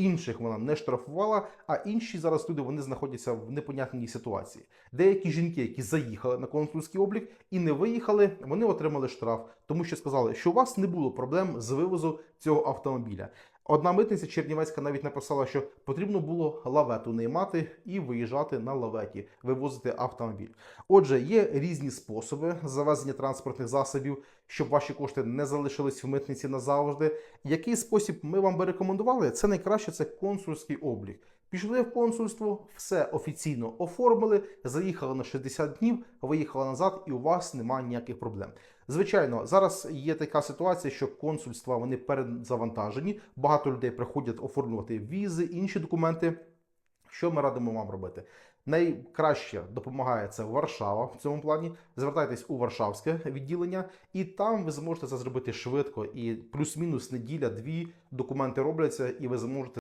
інших вона не штрафувала, а інші зараз люди вони знаходяться в непонятній ситуації. Деякі жінки, які заїхали на консульський облік і не виїхали, вони отримали штраф, тому що сказали, що у вас не було проблем з вивозу цього автомобіля. Одна митниця Чернівецька навіть написала, що потрібно було лавету наймати і виїжджати на лаветі, вивозити автомобіль. Отже, є різні способи завезення транспортних засобів, щоб ваші кошти не залишились в митниці назавжди. Який спосіб ми вам би рекомендували? Це найкраще це консульський облік. Пішли в консульство, все офіційно оформили, заїхали на 60 днів, виїхали назад, і у вас немає ніяких проблем. Звичайно, зараз є така ситуація, що консульства вони перезавантажені. Багато людей приходять оформлювати візи, інші документи. Що ми радимо вам робити? Найкраще допомагає це Варшава в цьому плані. Звертайтесь у Варшавське відділення, і там ви зможете це зробити швидко. І плюс-мінус неділя, дві документи робляться, і ви зможете